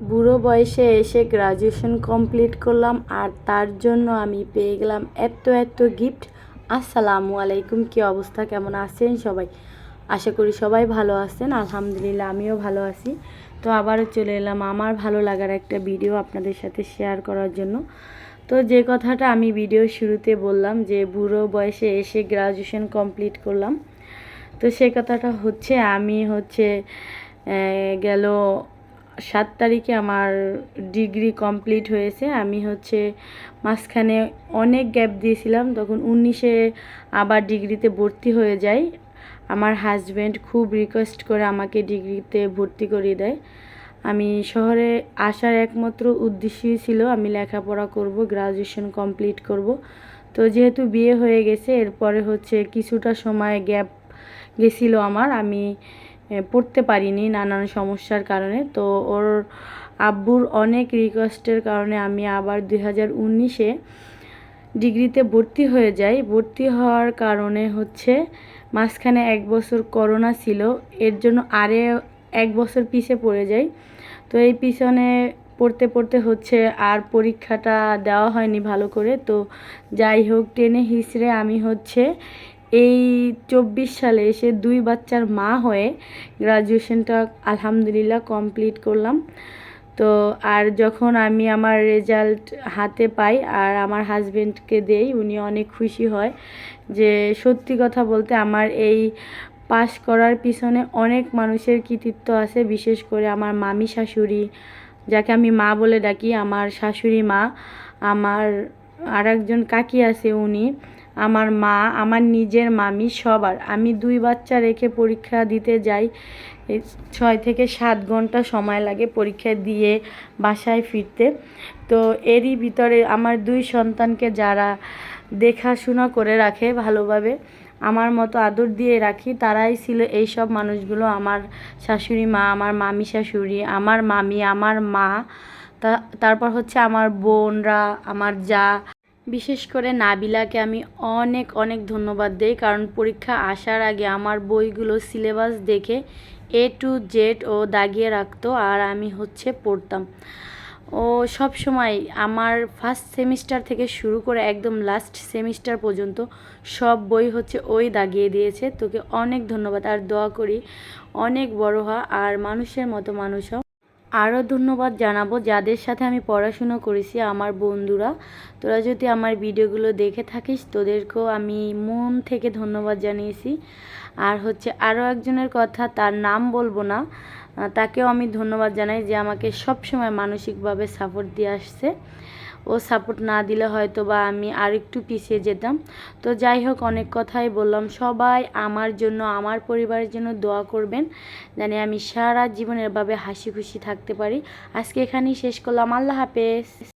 বুড়ো বয়সে এসে গ্রাজুয়েশন কমপ্লিট করলাম আর তার জন্য আমি পেয়ে গেলাম এত এত গিফট। আসসালামু আলাইকুম, কী অবস্থা? কেমন আছেন সবাই? আশা করি সবাই ভালো আছেন। আলহামদুলিল্লাহ, আমিও ভালো আছি। তো আবারও চলে এলাম আমার ভালো লাগার একটা ভিডিও আপনাদের সাথে শেয়ার করার জন্য। তো যে কথাটা আমি ভিডিও শুরুতে বললাম যে বুড়ো বয়সে এসে গ্রাজুয়েশন কমপ্লিট করলাম। তো সে কথাটা হচ্ছে, আমি হচ্ছে গেল সাত তারিখে আমার ডিগ্রি কমপ্লিট হয়েছে। আমি হচ্ছে মাঝখানে অনেক গ্যাপ দিয়েছিলাম, তখন উনিশে আবার ডিগ্রিতে ভর্তি হয়ে যাই। আমার হাজব্যান্ড খুব রিকোয়েস্ট করে আমাকে ডিগ্রিতে ভর্তি করিয়ে দেয়। আমি শহরে আসার একমাত্র উদ্দেশ্যই ছিল, আমি লেখাপড়া করব গ্রাজুয়েশন কমপ্লিট করব। তো যেহেতু বিয়ে হয়ে গেছে, এরপরে হচ্ছে কিছুটা সময় গ্যাপ গেছিল আমার। আমি পড়তে পারিনি নানান সমস্যার কারণে। তো ওর আব্বুর অনেক রিকোয়েস্টের কারণে আমি আবার দুই হাজার উনিশে ডিগ্রিতে ভর্তি হয়ে যাই। ভর্তি হওয়ার কারণে হচ্ছে মাঝখানে এক বছর করোনা ছিল, এর জন্য আরে এক বছর পিছে পড়ে যাই। তো এই পিছনে পড়তে পড়তে হচ্ছে আর পরীক্ষাটা দেওয়া হয়নি ভালো করে। তো যাই হোক, টেনে হিসড়ে আমি হচ্ছে এই চব্বিশ সালে এসে দুই বাচ্চার মা হয়ে গ্রাজুয়েশনটা আলহামদুলিল্লাহ কমপ্লিট করলাম। তো আর যখন আমি আমার রেজাল্ট হাতে পাই আর আমার হাজব্যান্ডকে দেই, উনি অনেক খুশি হয় যে সত্যি কথা বলতে আমার এই পাশ করার পিছনে অনেক মানুষের কৃতিত্ব আছে, বিশেষ করে আমার মামি শাশুড়ি, যাকে আমি মা বলে ডাকি, আমার শাশুড়ি মা, আমার আর একজন কাকি আছে উনি আমার মা, আমার নিজের মামি, সবার। আমি দুই বাচ্চা রেখে পরীক্ষা দিতে যাই। ছয় থেকে সাত ঘণ্টা সময় লাগে পরীক্ষা দিয়ে বাসায় ফিরতে। তো এরই ভিতরে আমার দুই সন্তানকে যারা দেখাশোনা করে রাখে ভালোভাবে, আমার মতো আদর দিয়ে রাখি, তারাই ছিল এই সব মানুষগুলো। আমার শাশুড়ি মা, আমার মামি শাশুড়ি, আমার মামি, আমার মা তারপর হচ্ছে আমার বোনরা, আমার যা বিশেষ করে নাবিলাকে আমি অনেক অনেক ধন্যবাদ দেই, কারণ পরীক্ষা আসার আগে আমার বইগুলো সিলেবাস দেখে এ টু জেড ও দাগিয়ে রাখতো আর আমি হচ্ছে পড়তাম। ও সব সময় আমার ফার্স্ট সেমিস্টার থেকে শুরু করে একদম লাস্ট সেমিস্টার পর্যন্ত সব বই হচ্ছে ওই দাগিয়ে দিয়েছে। তোকে অনেক ধন্যবাদ, আর দোয়া করি অনেক বড় হওয়া, আর মানুষের মতো মানুষ আরও ধন্যবাদ জানাব। যাদের সাথে আমি পড়াশুনো করেছি, আমার বন্ধুরা, তোরা যদি আমার ভিডিওগুলো দেখে থাকিস, তোদেরকেও আমি মন থেকে ধন্যবাদ জানিয়েছি। আর হচ্ছে আরও একজনের কথা, তার নাম বলব না তাকেও আমি ধন্যবাদ জানাই যে আমাকে সবসময় মানসিকভাবে সাপোর্ট দিয়ে আসছে। ও সাপোর্ট না দিলে হয়তো বা আমি আর একটু পিছিয়ে যেতাম। তো যাই হোক, অনেক কথাই বললাম। সবাই আমার জন্য, আমার পরিবারের জন্য দোয়া করবেন জানি আমি সারা জীবনের ভাবে হাসি খুশি থাকতে পারি। আজকে এখানেই শেষ করলাম। আল্লাহ হাফেজ।